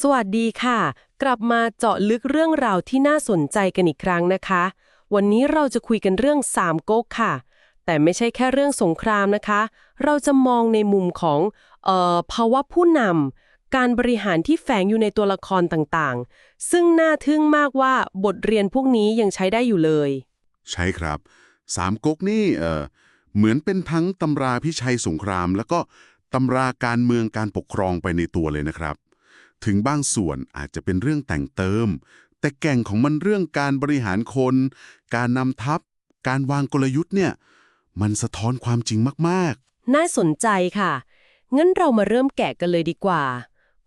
สวัสดีค่ะ กลับมาเจาะลึกเรื่องราวที่น่าสนใจกันอีกครั้งนะคะ วันนี้เราจะคุยกันเรื่องสามก๊กค่ะ แต่ไม่ใช่แค่เรื่องสงครามนะคะ เราจะมองในมุมของเอ่อภาวะผู้นำการบริหารที่แฝงอยู่ในตัวละครต่างๆ ซึ่งน่าทึ่งมากว่าบทเรียนพวกนี้ยังใช้ได้อยู่เลย ใช่ครับ สามก๊กนี่เออเหมือนเป็นทั้งตำราพิชัยสงคราม แล้วก็ตำราการเมืองการปกครองไปในตัวเลยนะครับ ถึงบางส่วนอาจจะเป็นเรื่องแต่งเติม แต่แก่งของมันเรื่องการบริหารคน การนำทัพ การวางกลยุทธ์เนี่ย มันสะท้อนความจริงมากน่าสนใจค่ะ งั้นเรามาเริ่มแกะกันเลยดีกว่า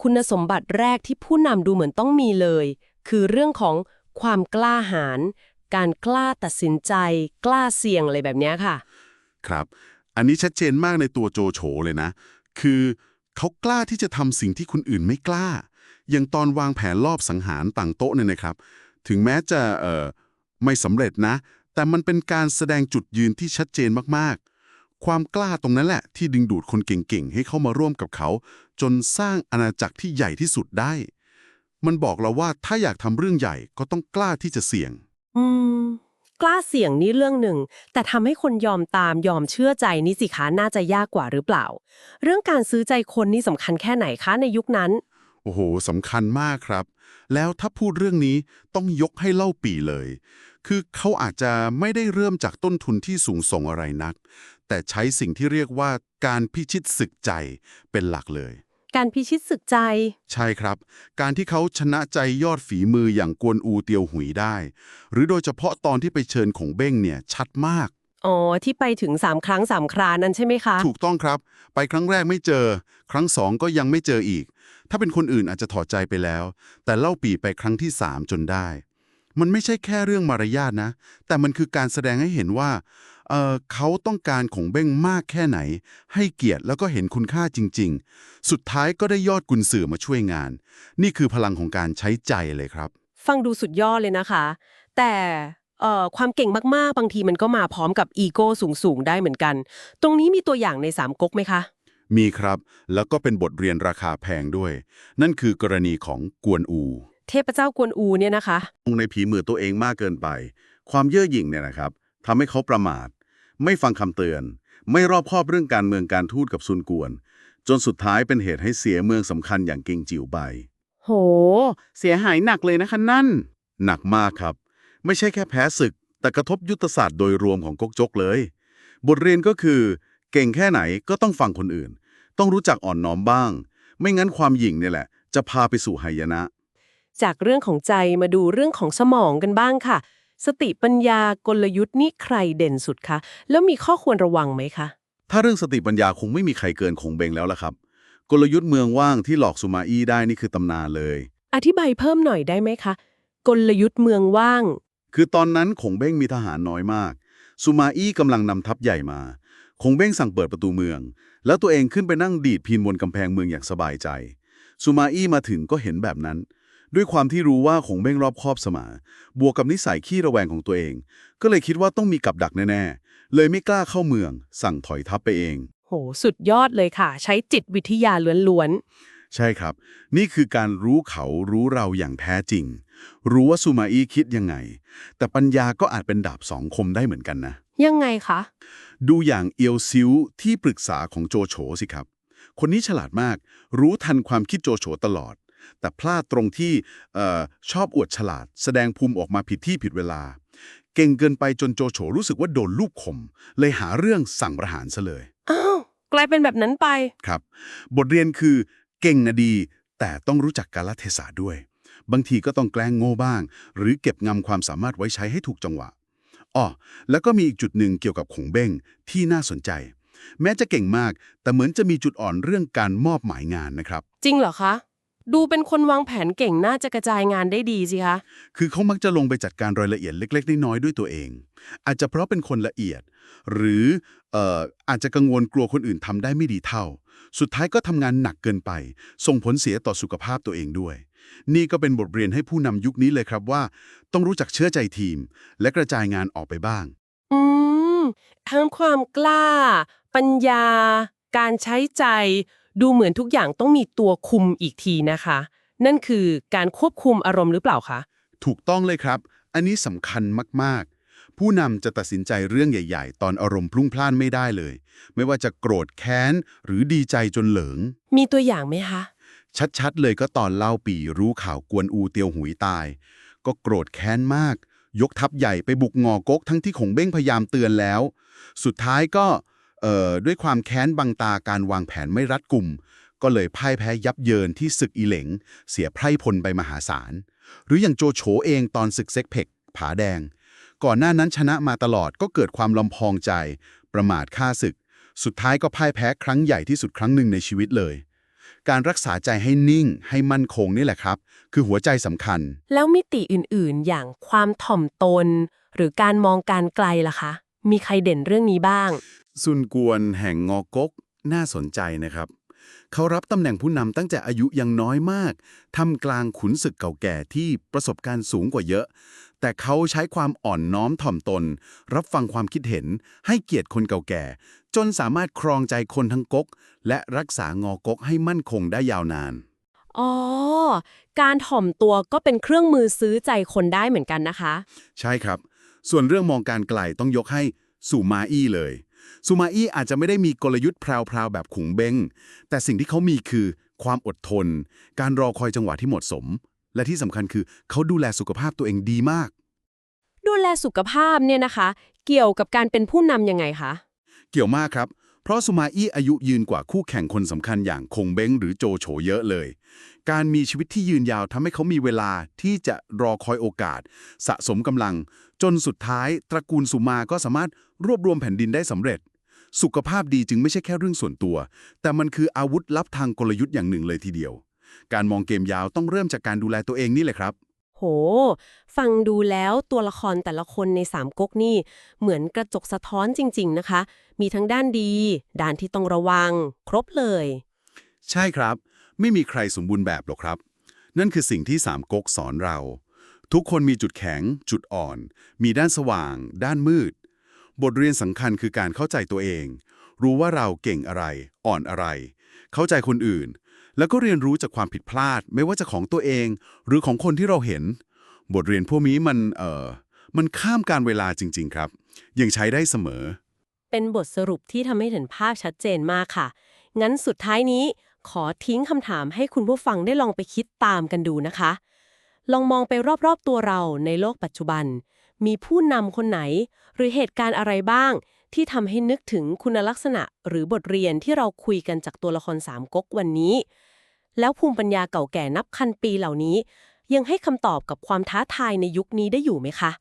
คุณสมบัติแรกที่ผู้นำดูเหมือนต้องมีเลย คือเรื่องของความกล้าหาญการกล้าตัดสินใจ กล้าเสี่ยงอะไรแบบเนี้ยค่ะๆครับ อันนี้ชัดเจนมากในตัวโจโฉเลยนะ คือ เขากล้าที่จะทำสิ่งที่คนอื่นไม่กล้า อย่างตอนวางแผนรอบสังหารต่างโต๊ะเนี่ยนะครับ ถึงแม้จะเอ่อไม่สำเร็จนะ แต่มันเป็นการแสดงจุดยืนที่ชัดเจนมากๆ ความกล้าตรงนั้นแหละ ที่ดึงดูดคนเก่งๆ ให้เข้ามาร่วมกับเขา จนสร้างอาณาจักรที่ใหญ่ที่สุดได้ มันบอกเราว่าถ้าอยากทำเรื่องใหญ่ก็ต้องกล้าที่จะเสี่ยง อืม กล้าเสี่ยงนี่เรื่องหนึ่ง แต่ทำให้คนยอมตามยอมเชื่อใจนี่สิคะน่าจะยากกว่าหรือเปล่า เรื่องการซื้อใจคนนี่สำคัญแค่ไหนคะในยุคนั้น โอ้โหสำคัญมากครับ แล้วถ้าพูดเรื่องนี้ต้องยกให้เล่าปีเลย คือเขาอาจจะไม่ได้เริ่มจากต้นทุนที่สูงส่งอะไรนัก แต่ใช้สิ่งที่เรียกว่าการพิชิตศึกใจเป็นหลักเลย การพิชิตศึกใจ ใช่ครับ การที่เขาชนะใจยอดฝีมืออย่างกวนอูเตียวหุยได้ หรือโดยเฉพาะตอนที่ไปเชิญของเบ้งเนี่ยชัดมาก อ๋อ ที่ไปถึงสามครั้งสามครานั้นใช่ไหมคะ ถูกต้องครับ ไปครั้งแรกไม่เจอ ครั้งสองก็ยังไม่เจออีก ถ้าเป็นคนอื่นอาจจะถอดใจไปแล้ว แต่เล่าปีไปครั้งที่สามจนได้ มันไม่ใช่แค่เรื่องมารยาทนะ แต่มันคือการแสดงให้เห็นว่า เอ่อเขาต้องการของเบ้งมากแค่ไหน ให้เกียรติแล้วก็เห็นคุณค่าจริง ๆ สุดท้ายก็ได้ยอดกุญสือมาช่วยงาน นี่คือพลังของการใช้ใจเลยครับ ฟังดูสุดยอดเลยนะคะ แต่เอ่อความเก่งมากๆ บางทีมันก็มาพร้อมกับอีโก้สูง ๆ ได้เหมือนกัน ตรงนี้มีตัวอย่างในสามก๊กไหมคะ มีครับ แล้วก็เป็นบทเรียนราคาแพงด้วย นั่นคือกรณีของกวนอู เทพเจ้ากวนอูเนี่ยนะคะลงในผีมือตัวเองมากเกินไป ความเย่อหยิ่งเนี่ยนะครับทำให้เขาประมาท ไม่ฟังคำเตือน ไม่รอบคอบเรื่องการเมืองการทูตกับซุนกวน จนสุดท้ายเป็นเหตุให้เสียเมืองสำคัญอย่างเกงจิ๋วไป โห เสียหายหนักเลยนะคะนั่น หนักมากครับ ไม่ใช่แค่แพ้ศึก แต่กระทบยุทธศาสตร์โดยรวมของก๊กจกเลย บทเรียนก็คือ เก่งแค่ไหนก็ต้องฟังคนอื่น ต้องรู้จักอ่อนน้อมบ้าง ไม่งั้นความหยิ่งเนี่ยแหละ จะพาไปสู่หายนะ จากเรื่องของใจมาดูเรื่องของสมองกันบ้างค่ะ สติปัญญากลยุทธ์นี่ใครเด่นสุดคะ แล้วมีข้อควรระวังไหมคะ ถ้าเรื่องสติปัญญาคงไม่มีใครเกินคงเบงแล้วล่ะครับ กลยุทธ์เมืองว่างที่หลอกสุมาอี้ได้นี่คือตำนานเลย อธิบายเพิ่มหน่อยได้ไหมคะ กลยุทธ์เมืองว่าง คือตอนนั้นคงเบ้งมีทหารน้อยมากสุมาอี้กำลังนำทัพใหญ่มาคงเบ้งสั่งเปิดประตูเมือง แล้วตัวเองขึ้นไปนั่งดีดพินบนกำแพงเมืองอย่างสบายใจสุมาอี้มาถึงก็เห็นแบบนั้น ด้วยความที่รู้ว่าคงเบ้งรอบคอบเสมอบวกกับนิสัยขี้ระแวงของตัวเอง ก็เลยคิดว่าต้องมีกับดักแน่ๆ เลยไม่กล้าเข้าเมือง สั่งถอยทัพไปเอง โห สุดยอดเลยค่ะ ใช้จิตวิทยาล้วนใช่ครับ นี่คือการรู้เขารู้เราอย่างแท้จริง รู้ว่าซูมาอี้คิดยังไง แต่ปัญญาก็อาจเป็นดาบสองคมได้เหมือนกันนะๆยังไงคะ ดูอย่างเอียวซิวที่ปรึกษาของโจโฉสิครับ คนนี้ฉลาดมาก รู้ทันความคิดโจโฉตลอด แต่พลาดตรงที่เออชอบอวดฉลาด แสดงภูมิออกมาผิดที่ผิดเวลา เก่งเกินไปจนโจโฉรู้สึกว่าโดนลูกข่มเลยหาเรื่องสั่งประหารซะเลยอ้าวกลายเป็นแบบนั้นไปครับ บทเรียนคือเก่งนะดี แต่ต้องรู้จักกาลเทศะด้วย บางทีก็ต้องแกล้งโง่บ้าง หรือเก็บงำความสามารถไว้ใช้ให้ถูกจังหวะอ้อแล้วก็มีอีกจุดหนึ่งเกี่ยวกับขงเบ้งที่น่าสนใจ แม้จะเก่งมาก แต่เหมือนจะมีจุดอ่อนเรื่องการมอบหมายงานนะครับ จริงเหรอคะ ดูเป็นคนวางแผนเก่งน่าจะกระจายงานได้ดีสิคะ คือเขามักจะลงไปจัดการรายละเอียดเล็ก ๆ น้อยๆด้วยตัวเอง อาจจะเพราะเป็นคนละเอียด หรือเอ่ออาจจะกังวลกลัวคนอื่นทำได้ไม่ดีเท่า สุดท้ายก็ทำงานหนักเกินไป ส่งผลเสียต่อสุขภาพตัวเองด้วย นี่ก็เป็นบทเรียนให้ผู้นำยุคนี้เลยครับว่า ต้องรู้จักเชื่อใจทีม และกระจายงานออกไปบ้าง อืม ทั้งความกล้า ปัญญา การใช้ใจ ดูเหมือนทุกอย่างต้องมีตัวคุมอีกทีนะคะ นั่นคือการควบคุมอารมณ์หรือเปล่าคะ ถูกต้องเลยครับ อันนี้สำคัญมากๆ ผู้นำจะตัดสินใจเรื่องใหญ่ ๆ ตอนอารมณ์พลุ่งพล่านไม่ได้เลย ไม่ว่าจะโกรธแค้น หรือดีใจจนเหลิง มีตัวอย่างไหมคะ ชัดๆ เลยก็ตอนเล่าปีรู้ข่าวกวนอูเตียวหุยตาย ก็โกรธแค้นมาก ยกทัพใหญ่ไปบุกงอกกทั้งที่ขงเบ้งพยายามเตือนแล้ว สุดท้ายก็เอ่อ ด้วยความแค้นบังตาการวางแผนไม่รัดกุม ก็เลยพ่ายแพ้ยับเยินที่ศึกอีเหลง เสียไพร่พลไปมหาศาล หรืออย่างโจโฉเองตอนศึกเซ็กเพกผาแดง ก่อนหน้านั้นชนะมาตลอดก็เกิดความลำพองใจ ประมาทฆ่าศึก สุดท้ายก็พ่ายแพ้ครั้งใหญ่ที่สุดครั้งหนึ่งในชีวิตเลย การรักษาใจให้นิ่งให้มั่นคงนี่แหละครับ คือหัวใจสำคัญ แล้วมิติอื่นๆ อย่างความถ่อมตน หรือการมองการไกลล่ะคะ มีใครเด่นเรื่องนี้บ้าง ซุนกวนแห่งงอกก น่าสนใจนะครับ เขารับตำแหน่งผู้นำตั้งแต่อายุยังน้อยมากทำกลางขุนศึกเก่าแก่ที่ประสบการณ์สูงกว่าเยอะ แต่เขาใช้ความอ่อนน้อมถ่อมตน รับฟังความคิดเห็น ให้เกียรติคนเก่าแก่ จนสามารถครองใจคนทั้งก๊ก และรักษางอกกให้มั่นคงได้ยาวนานอ๋อ การถ่อมตัวก็เป็นเครื่องมือซื้อใจคนได้เหมือนกันนะคะ ใช่ครับ ส่วนเรื่องมองการไกลต้องยกให้สุมาอี้เลย สุมาอี้อาจจะไม่ได้มีกลยุทธ์แพรวๆแบบขุงเบงแต่สิ่งที่เขามีคือความอดทน การรอคอยจังหวะที่เหมาะสม และที่สำคัญคือเขาดูแลสุขภาพตัวเองดีมาก ดูแลสุขภาพเนี่ยนะคะ เกี่ยวกับการเป็นผู้นำยังไงคะ เกี่ยวมากครับ เพราะสุมาอี้อายุยืนกว่าคู่แข่งคนสำคัญอย่างคงเบ้งหรือโจโฉเยอะเลย การมีชีวิตที่ยืนยาวทำให้เขามีเวลาที่จะรอคอยโอกาส สะสมกำลัง จนสุดท้ายตระกูลสุมาก็สามารถรวบรวมแผ่นดินได้สำเร็จ สุขภาพดีจึงไม่ใช่แค่เรื่องส่วนตัว แต่มันคืออาวุธลับทางกลยุทธ์อย่างหนึ่งเลยทีเดียว การมองเกมยาวต้องเริ่มจากการดูแลตัวเองนี่แหละครับ โห ฟังดูแล้วตัวละครแต่ละคนในสามก๊กนี่ เหมือนกระจกสะท้อนจริง ๆ นะคะ มีทั้งด้านดี ด้านที่ต้องระวัง ครบเลย ใช่ครับ ไม่มีใครสมบูรณ์แบบหรอกครับ นั่นคือสิ่งที่สามก๊กสอนเรา ทุกคนมีจุดแข็ง จุดอ่อน มีด้านสว่าง ด้านมืด บทเรียนสำคัญคือการเข้าใจตัวเอง รู้ว่าเราเก่งอะไร อ่อนอะไร เข้าใจคนอื่น แล้วก็เรียนรู้จากความผิดพลาด ไม่ว่าจะของตัวเอง หรือของคนที่เราเห็น บทเรียนพวกนี้มันเอ่อมันข้ามการเวลาจริง ๆ ครับ ยังใช้ได้เสมอ เป็นบทสรุปที่ทำให้เห็นภาพชัดเจนมากค่ะ งั้นสุดท้ายนี้ขอทิ้งคำถามให้คุณผู้ฟังได้ลองไปคิดตามกันดูนะคะ ลองมองไปรอบๆตัวเราในโลกปัจจุบัน มีผู้นำคนไหน หรือเหตุการณ์อะไรบ้าง ที่ทำให้นึกถึงคุณลักษณะหรือบทเรียนที่เราคุยกันจากตัวละครสามก๊กวันนี้ แล้วภูมิปัญญาเก่าแก่นับพันปีเหล่านี้ ยังให้คำตอบกับความท้าทายในยุคนี้ได้อยู่ไหมคะ